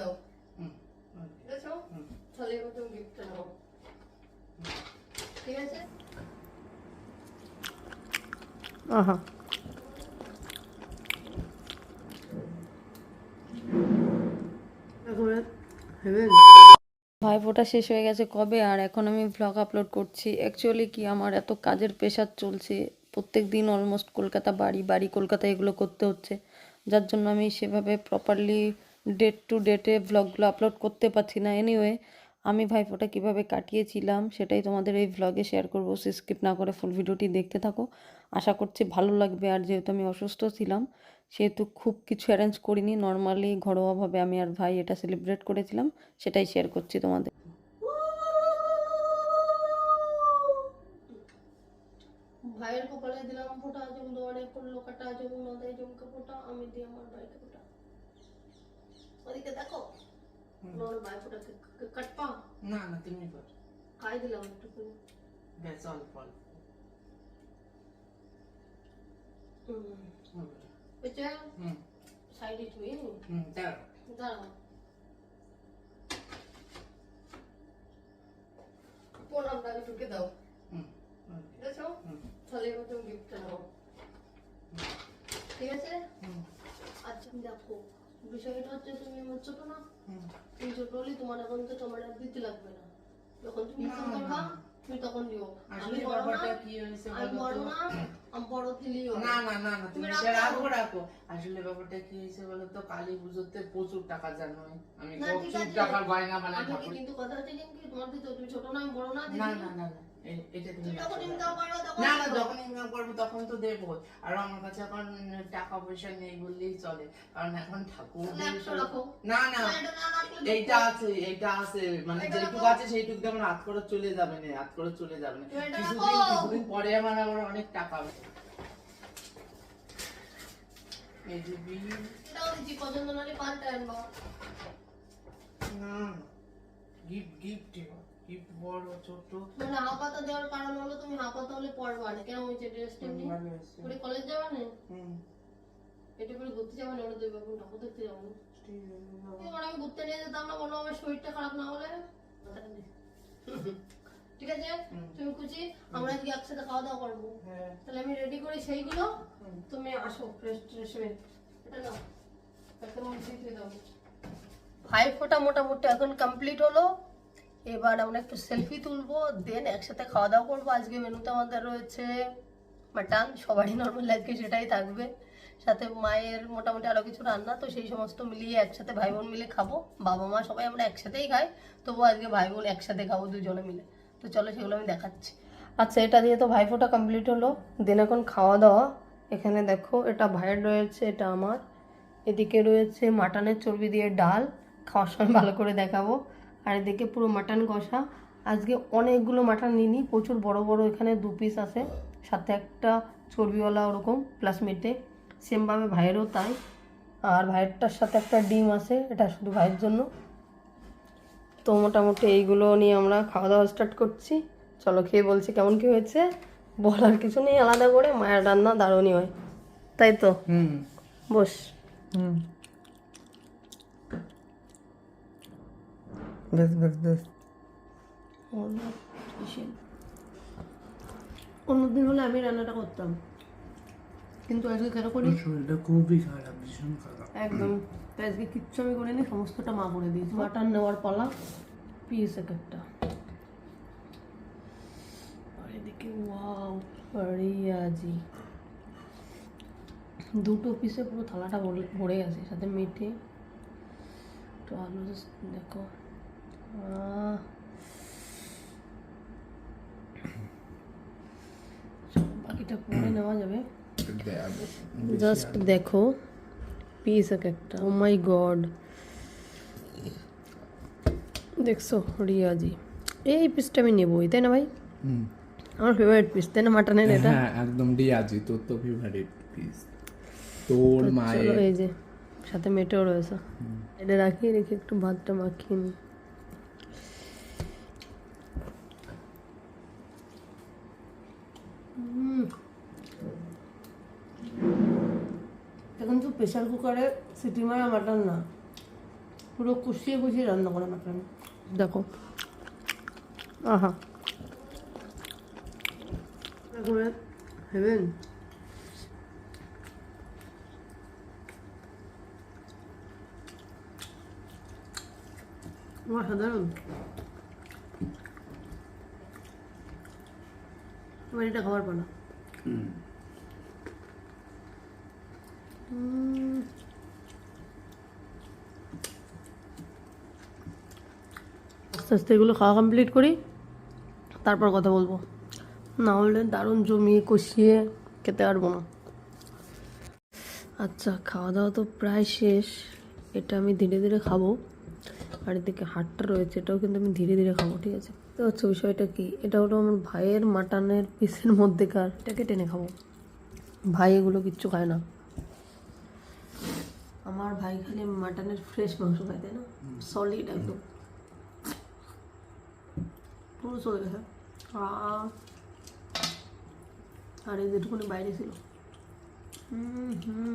দাও হুম ঠিক আছে। তাহলে এবার তুমি গিফটটা নাও ঠিক আছে আহা ভাইফোঁটা শেষ হয়ে গেছে কবে? আর এখন আমি ভ্লগ আপলোড করছি। অ্যাকচুয়ালি কি আমার এত কাজের প্রেশার চলছে? প্রত্যেক দিন অলমোস্ট কলকাতা বাড়ি বাড়ি কলকাতা এগুলো করতে হচ্ছে। যার জন্য আমি সেভাবে প্রপারলি ডেট টু ডেটে ভ্লগগুলো আপলোড করতে পারছি না। এনিওয়ে আমি ভাইফোঁটা কীভাবে কাটিয়েছিলাম সেটাই তোমাদের এই ভ্লগে শেয়ার করব। স্কিপ না করে ফুল ভিডিওটি দেখতে থাকো। আশা করছি ভালো লাগবে। আর যেহেতু আমি অসুস্থ ছিলাম, সেহেতু খুব কিছু অ্যারেঞ্জ করিনি। নর্মালি ঘরোয়াভাবে আমি আর ভাই এটা সেলিব্রেট করেছিলাম, সেটাই শেয়ার করছি তোমাদের। ভাইয়ের কপালে দিলাম ফোঁটা, যেমন অনেক করল কাটা, যেমন নদায় জমকে ফোঁটা, আমি দিই আমার ভাইকে ফোঁটা। ওদিকে দেখো আমার ভাই কাটপা না না তুমি কর খাই দিলাম একটু ব্যাস অল্প অল্প হুম হুম, বুঝছে সাইডে ছুঁয়ে হুম দাঁড়াও দাঁড়াও প্রণামটা আগে ঢুকে দাও হুম হুম, ঠিক আছে হুম তাহলে এবার তুমি গিফটটা নাও ঠিক আছে হুম আচ্ছা দেখো বিষয়টা হচ্ছে তুমি আমার ছোট না। তুমি ছোট হলে তোমার এখন তো তোমার দিতে লাগবে না। যখন তুমি ইনকাম করবা তুমি তখন আমি বড় না ব্যাপারটা কি হয়েছে আমি বলো বড় না আমি বড় দিলেও না না না না তুমি তুমি রাখো। রাখো রাখো। আসলে ব্যাপারটা কি হয়েছে বলো তো? কালী পুজোতে প্রচুর টাকা আমি। প্রচুর টাকার বায়না বানাই আমি কিন্তু কথা হচ্ছে কি? তোমার তুমি ছোট না আমি বড় না না না না না। এ- এটা তুমি না না যখন ইনকাম করব তখন তো দেবো। আর আমার কাছে এখন টাকা পয়সা নেই বললেই চলে। কারণ এখন ঠাকুর। না না এইটা আছে এইটা আছে। মানে যেটুকু আছে সেইটুকু আমার হাত করে চলে যাবে না হাত করে চলে যাবে না। কিছুদিন কিছুদিন পরে আমার আবার অনেক টাকা হবে। এই যে বিল। না গিফট গিফট বড় ছোট মানে হাফাতা দেওয়ার কারণ হলো তুমি হাফাতা হলে পরবা না কেন হয়েছে ড্রেসটা এমনি ভালো হয়েছে। পুরো কলেজ যাবা না? হুম। এটা করে ঘুরতে যাব না? ওরা দুই বাবু যাব না? ঠিক আছে এবার আমি ঘুরতে নিয়ে যেতাম না বলো আমার শরীরটা খারাপ না হলে। ঠিক আছে? তুমি খুশি? আমরা আজকে একসাথে খাওয়া দাওয়া করব। হ্যাঁ। তাহলে আমি রেডি করি সেইগুলো তুমি আসো ফ্রেশ ট্রেশ হয়ে। এটা নাও। একটা মধ্যে দিয়ে দাও। ভাই ফোটা মোটামুটি এখন কমপ্লিট হলো। এবার আমরা একটু সেলফি তুলবো দেন একসাথে খাওয়া দাওয়া করব। আজকে মেনুতে আমাদের রয়েছে মাটন সবারই নর্মাল আজকে সেটাই থাকবে। সাথে মায়ের মোটামুটি আরও কিছু রান্না, তো সেই সমস্ত মিলিয়ে একসাথে ভাই বোন মিলে খাব। বাবা মা সবাই আমরা একসাথেই খাই, তবুও আজকে ভাই বোন একসাথে খাব দুজনে মিলে। তো চলো সেগুলো আমি দেখাচ্ছি। আচ্ছা এটা দিয়ে তো ভাইফোঁটা কমপ্লিট হলো। দিন এখন খাওয়া দাওয়া এখানে দেখো, এটা ভাইয়ের রয়েছে, এটা আমার। এদিকে রয়েছে মাটনের চর্বি দিয়ে ডাল। খাওয়ার সময় ভালো করে দেখাবো। আর এদিকে পুরো মাটন কষা। আজকে অনেকগুলো মাটন নিইনি প্রচুর বড় বড় এখানে দু পিস আছে। সাথে একটা চর্বিওয়ালা ওরকম প্লাস মিটে সেমভাবে ভাইয়েরও তাই। আর ভাইয়েরটার সাথে একটা ডিম আছে এটা শুধু ভাইয়ের জন্য। তো মোটামুটি এইগুলো নিয়ে আমরা খাওয়া দাওয়া স্টার্ট করছি। চলো খেয়ে বলছি কেমন কি হয়েছে। বলার কিছু নেই আলাদা করে মায়ের রান্না দারুণই হয়। তাই তো? হুম। বস। হুম। বেশ বেশ বেশ অন্যদিন হলে আমি রান্নাটা করতাম কিন্তু আজকে কেন করি শরীরটা খুবই খারাপ ভীষণ খারাপ একদম তাই আজকে কিচ্ছু আমি করিনি সমস্তটা মা করে দিয়েছি মাটন নেওয়ার পালা পিস এক একটা আর এদিকে ওয়াও রিয়াজি দুটো পিসে পুরো থালাটা ভরে- ভরে গেছে সাথে মেটে তো আলু দেখো বাকিটা পরে নেওয়া যাবে। জাস্ট দেখো। পিস এক একটা। ও মাই গড দেখছ রিয়াজি। এই পিসটা আমি নেবই তাই না ভাই? আমার ফেভারিট পিস তাই না মাটনের এটা? হ্যাঁ একদম ডিয়াজি তোর তো ফেভারিট পিস তোর মায়ের এই যে সাথে মেটেও রয়েছে। এটা রাখি রেখে একটু ভাতটা মাখিয়ে নিই উম। এখন তো প্রেশার কুকারে সিটি মারা মাটন না। পুরো কুচিয়ে কুচিয়ে রান্না করে মাটন দেখো। আহা। করে হেভেন অসাধারণ খাবার পালা। আস্তে আস্তে এগুলো খাওয়া কমপ্লিট করি তারপর কথা বলব। না হলে দারুণ জমিয়ে কষিয়ে খেতে পারব না। আচ্ছা খাওয়া দাওয়া তো প্রায় শেষ। এটা আমি ধীরে ধীরে খাব। আর এদিকে হাটটা রয়েছে এটাও কিন্তু আমি ধীরে ধীরে খাব ঠিক আছে? তো হচ্ছে বিষয়টা কি? এটা হলো আমার ভাইয়ের মাটনের পিসের মধ্যেকার এটাকে টেনে খাব। ভাই এগুলো কিচ্ছু খায় না। আমার ভাই খালি মাটনের ফ্রেশ মাংস খায় তাই না? সলিড একদম। পুরো চলে গেছে। আর এই যেটুকুনি বাইরে ছিল। হুম হুম।